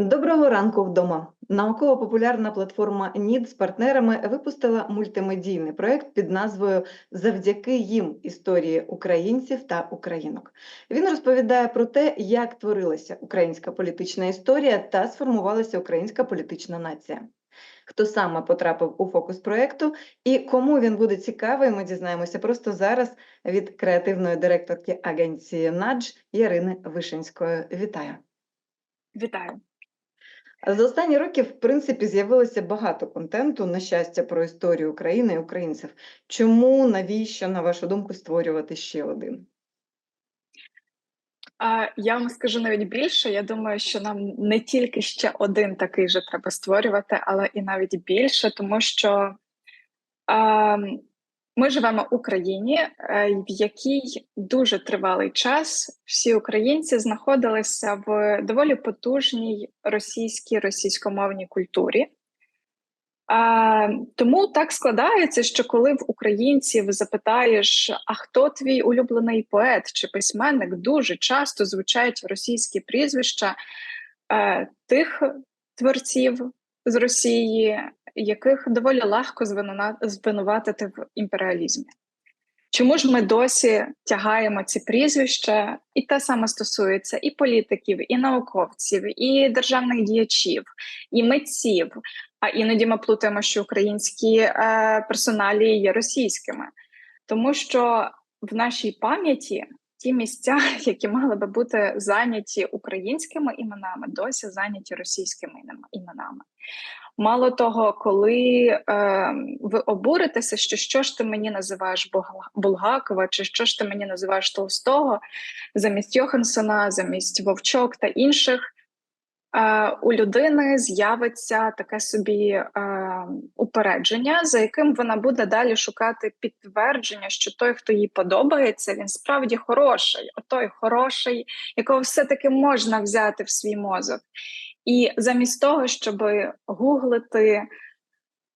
Доброго ранку вдома. Науково-популярна платформа НІД з партнерами випустила мультимедійний проект під назвою Завдяки їм історії українців та українок. Він розповідає про те, як творилася українська політична історія та сформувалася українська політична нація. Хто саме потрапив у фокус проекту і кому він буде цікавий, ми дізнаємося просто зараз від креативної директорки агенції Надж Ярини Вишинської. Вітаю! Вітаю. За останні роки, в принципі, з'явилося багато контенту, на щастя, про історію України і українців. Чому, навіщо, на вашу думку, створювати ще один? Я вам скажу навіть більше. Я думаю, що нам не тільки ще один такий же треба створювати, але і навіть більше, тому що ми живемо в Україні, е, в якій дуже тривалий час всі українці знаходилися в доволі потужній російській російськомовній культурі. Тому так складається, що коли в українців запитаєш, а хто твій улюблений поет чи письменник, дуже часто звучать російські прізвища е, тих творців з Росії, яких доволі легко звинуватити в імперіалізмі. Чому ж ми досі тягаємо ці прізвища, і те саме стосується і політиків, і науковців, і державних діячів, і митців. А іноді ми плутаємо, що українські е, персоналі є російськими, тому що в нашій пам'яті ті місця, які мали би бути зайняті українськими іменами, досі зайняті російськими іменами. Мало того, коли е, ви обуритеся, що що ж ти мені називаєш Булгакова, чи що ж ти мені називаєш Толстого замість Йохансона, замість Вовчок та інших, е, у людини з'явиться таке собі е, упередження, за яким вона буде далі шукати підтвердження, що той, хто їй подобається, він справді хороший, отой хороший, якого все-таки можна взяти в свій мозок. І замість того, щоб гуглити,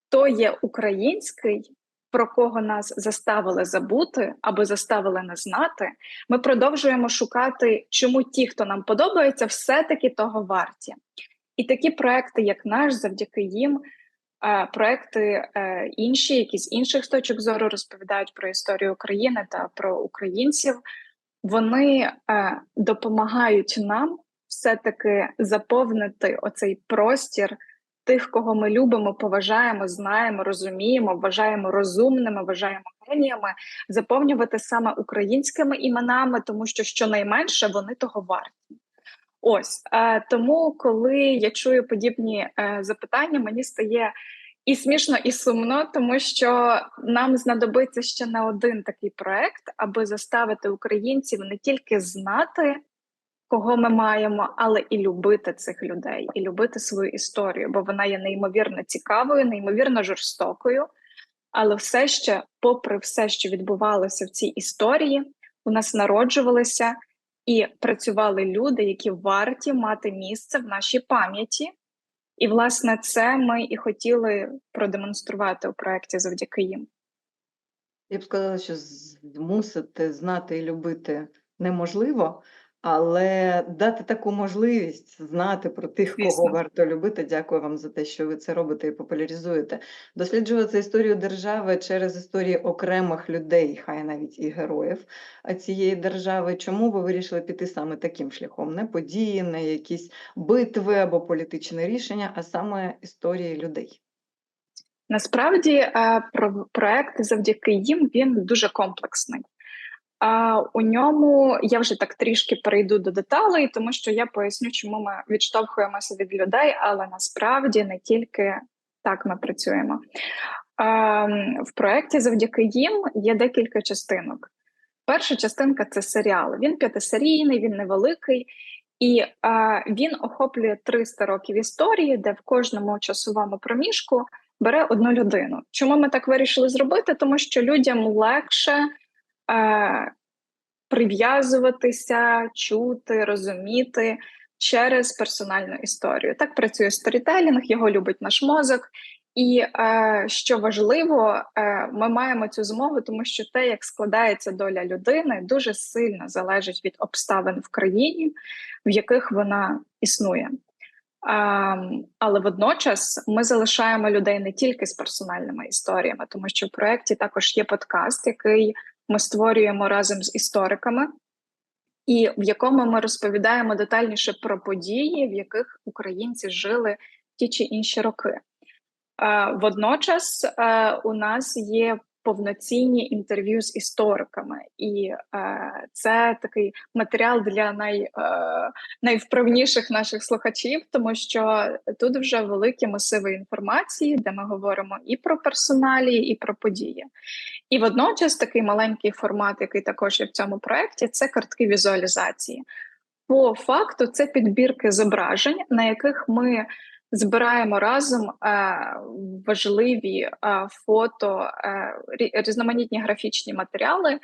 хто є український, про кого нас заставили забути або заставили не знати, ми продовжуємо шукати, чому ті, хто нам подобається, все-таки того варті. І такі проекти, як наш, завдяки їм, е, проекти е, інші, які з інших точок зору розповідають про історію України та про українців, вони е, допомагають нам все-таки заповнити оцей простір тих, кого ми любимо, поважаємо, знаємо, розуміємо, вважаємо розумними, вважаємо геніями, заповнювати саме українськими іменами, тому що щонайменше вони того варті. Ось е, тому, коли я чую подібні е, запитання, мені стає і смішно, і сумно, тому що нам знадобиться ще не один такий проект, аби заставити українців не тільки знати кого ми маємо, але і любити цих людей, і любити свою історію, бо вона є неймовірно цікавою, неймовірно жорстокою. Але все ще, попри все, що відбувалося в цій історії, у нас народжувалися і працювали люди, які варті мати місце в нашій пам'яті. І, власне, це ми і хотіли продемонструвати у проєкті завдяки їм. Я б сказала, що змусити знати і любити неможливо, але дати таку можливість знати про тих, кого варто любити. Дякую вам за те, що ви це робите і популяризуєте. Досліджувати історію держави через історії окремих людей, хай навіть і героїв цієї держави. Чому ви вирішили піти саме таким шляхом? Не події, не якісь битви або політичне рішення, а саме історії людей. Насправді е, про проект завдяки їм він дуже комплексний. А у ньому я вже так трішки перейду до деталей, тому що я поясню, чому ми відштовхуємося від людей, але насправді не тільки так ми працюємо. А, В проєкті завдяки їм є декілька частинок. Перша частинка це серіал. Він п'ятисерійний, він невеликий, і а, він охоплює 300 років історії, де в кожному часовому проміжку бере одну людину. Чому ми так вирішили зробити? Тому що людям легше е, прив'язуватися, чути, розуміти через персональну історію. Так працює сторітелінг, його любить наш мозок. І е, що важливо, е, ми маємо цю змогу, тому що те, як складається доля людини, дуже сильно залежить від обставин в країні, в яких вона існує. Ем, але водночас ми залишаємо людей не тільки з персональними історіями, тому що в проєкті також є подкаст, який ми створюємо разом з істориками, і в якому ми розповідаємо детальніше про події, в яких українці жили ті чи інші роки. Е, водночас е, у нас є повноцінні інтерв'ю з істориками, і е, це такий матеріал для най, е, найвправніших наших слухачів, тому що тут вже великі масиви інформації, де ми говоримо і про персоналі, і про події. І водночас такий маленький формат, який також є в цьому проєкті, це картки візуалізації. По факту, це підбірки зображень, на яких ми збираємо разом е, важливі е, фото, е, різноманітні графічні матеріали,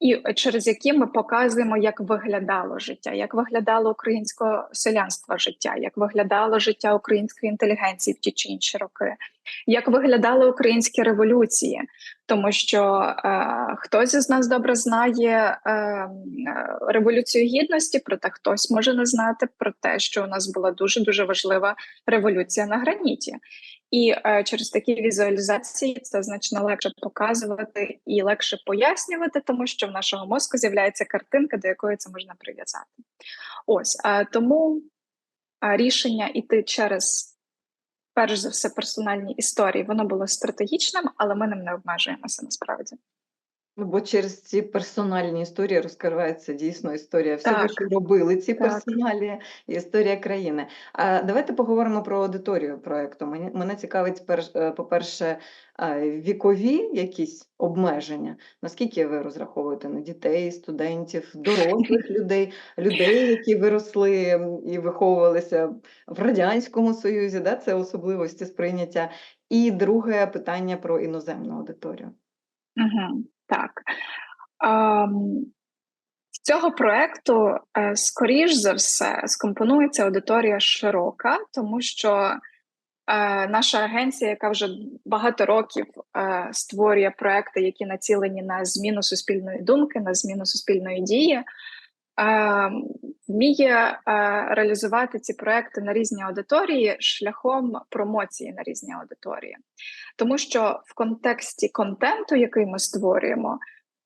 і через які ми показуємо, як виглядало життя, як виглядало українське селянство життя, як виглядало життя української інтелігенції в ті чи інші роки, як виглядали українські революції, тому що е, хтось із нас добре знає е, революцію гідності, проте хтось може не знати про те, що у нас була дуже дуже важлива революція на граніті. І е, через такі візуалізації це значно легше показувати і легше пояснювати, тому що в нашого мозку з'являється картинка, до якої це можна прив'язати. Ось е, тому е, рішення йти через перш за все персональні історії, воно було стратегічним, але ми ним не обмежуємося насправді. Ну, бо через ці персональні історії розкривається дійсно історія всього, що робили ці Так. персоналі, і історія країни. А давайте поговоримо про аудиторію проекту. Мені мене цікавить перш, е, по-перше, вікові якісь обмеження. Наскільки ви розраховуєте на дітей, студентів, дорослих людей, людей, які виросли і виховувалися в Радянському Союзі, да? це особливості сприйняття. І друге питання про іноземну аудиторію. Угу, так. Ем, з цього проекту, е, скоріш за все, скомпонується аудиторія широка, тому що е, наша агенція, яка вже багато років е, створює проекти, які націлені на зміну суспільної думки, на зміну суспільної дії, е, вміє е, реалізувати ці проекти на різні аудиторії шляхом промоції на різні аудиторії. Тому що в контексті контенту, який ми створюємо,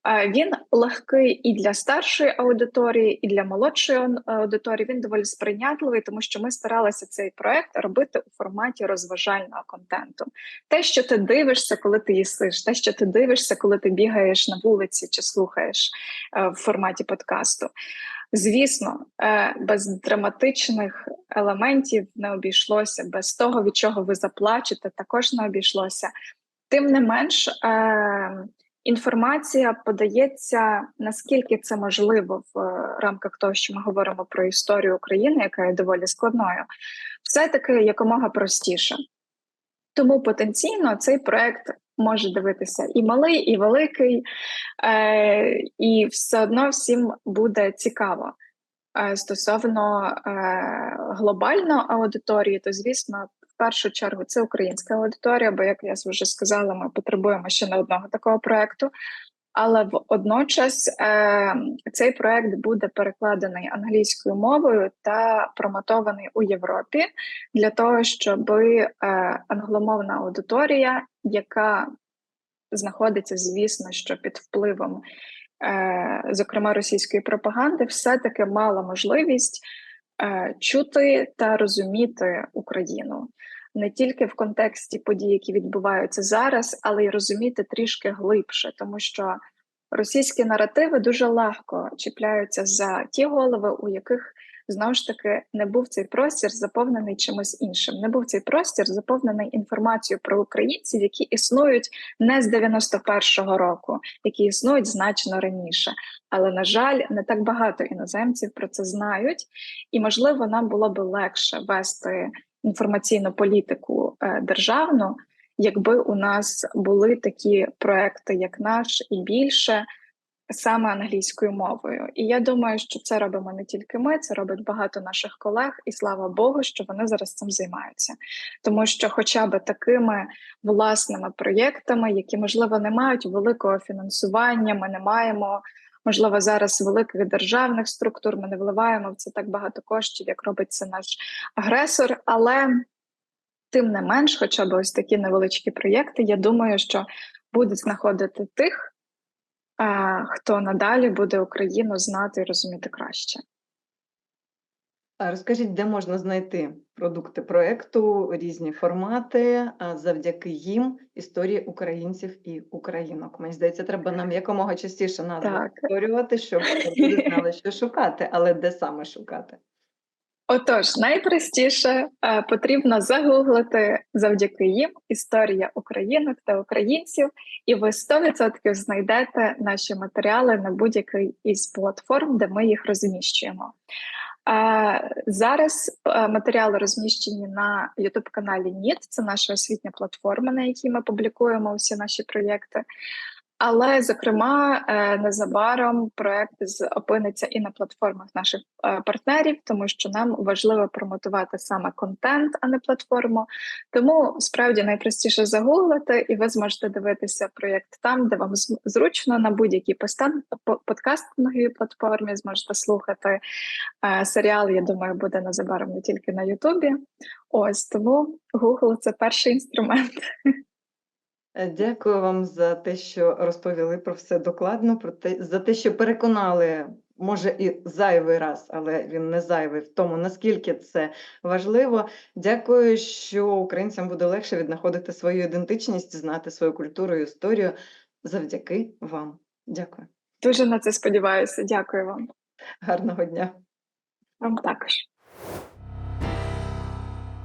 е, він легкий і для старшої аудиторії, і для молодшої аудиторії. Він доволі сприйнятливий, тому що ми старалися цей проект робити у форматі розважального контенту. Те, що ти дивишся, коли ти їсиш, те, що ти дивишся, коли ти бігаєш на вулиці чи слухаєш е, в форматі подкасту. Звісно, е, без драматичних елементів не обійшлося, без того, від чого ви заплачете, також не обійшлося. Тим не менш, е, інформація подається наскільки це можливо в е, рамках того, що ми говоримо про історію України, яка є доволі складною, все-таки якомога простіше. Тому потенційно цей проект може дивитися і малий, і великий, е, і все одно всім буде цікаво. Е, стосовно е, глобальної аудиторії, то звісно, в першу чергу це українська аудиторія, бо, як я вже сказала, ми потребуємо ще не одного такого проекту. Але водночас е, цей проект буде перекладений англійською мовою та промотований у Європі для того, щоб е, англомовна аудиторія, яка знаходиться, звісно, що під впливом, е, зокрема російської пропаганди, все-таки мала можливість е, чути та розуміти Україну. Не тільки в контексті подій, які відбуваються зараз, але й розуміти трішки глибше, тому що російські наративи дуже легко чіпляються за ті голови, у яких знову ж таки не був цей простір заповнений чимось іншим. Не був цей простір заповнений інформацією про українців, які існують не з 91-го року, які існують значно раніше. Але на жаль, не так багато іноземців про це знають, і можливо, нам було би легше вести інформаційну політику е, державну, якби у нас були такі проекти, як наш, і більше саме англійською мовою. І я думаю, що це робимо не тільки ми, це робить багато наших колег, і слава Богу, що вони зараз цим займаються. Тому що, хоча б такими власними проєктами, які можливо не мають великого фінансування, ми не маємо можливо, зараз великих державних структур. Ми не вливаємо в це так багато коштів, як робить це наш агресор. Але тим не менш, хоча б ось такі невеличкі проєкти, я думаю, що будуть знаходити тих, хто надалі буде Україну знати і розуміти краще. Розкажіть, де можна знайти продукти проекту, різні формати, а завдяки їм історії українців і українок. Мені здається, треба нам якомога частіше назви Так. повторювати, щоб люди знали, що шукати, але де саме шукати. Отож, найпростіше е, потрібно загуглити завдяки їм історія українок та українців, і ви 100% знайдете наші матеріали на будь-якій із платформ, де ми їх розміщуємо. Зараз е, матеріали розміщені на youtube каналі НІТ, це наша освітня платформа, на якій ми публікуємо всі наші проєкти. Але, зокрема, е, незабаром проект опиниться і на платформах наших е, партнерів, тому що нам важливо промотувати саме контент, а не платформу. Тому справді найпростіше загуглити, і ви зможете дивитися проєкт там, де вам зручно на будь-якій подкастинговій платформі. Зможете слухати е, серіал. Я думаю, буде незабаром не тільки на Ютубі. Ось тому Google – це перший інструмент. Е, Дякую вам за те, що розповіли про все докладно, про те, за те, що переконали, може, і зайвий раз, але він не зайвий в тому, наскільки це важливо. Дякую, що українцям буде легше віднаходити свою ідентичність, знати свою культуру і історію завдяки вам. Дякую. Дуже на це сподіваюся. Дякую вам. Гарного дня. Вам також.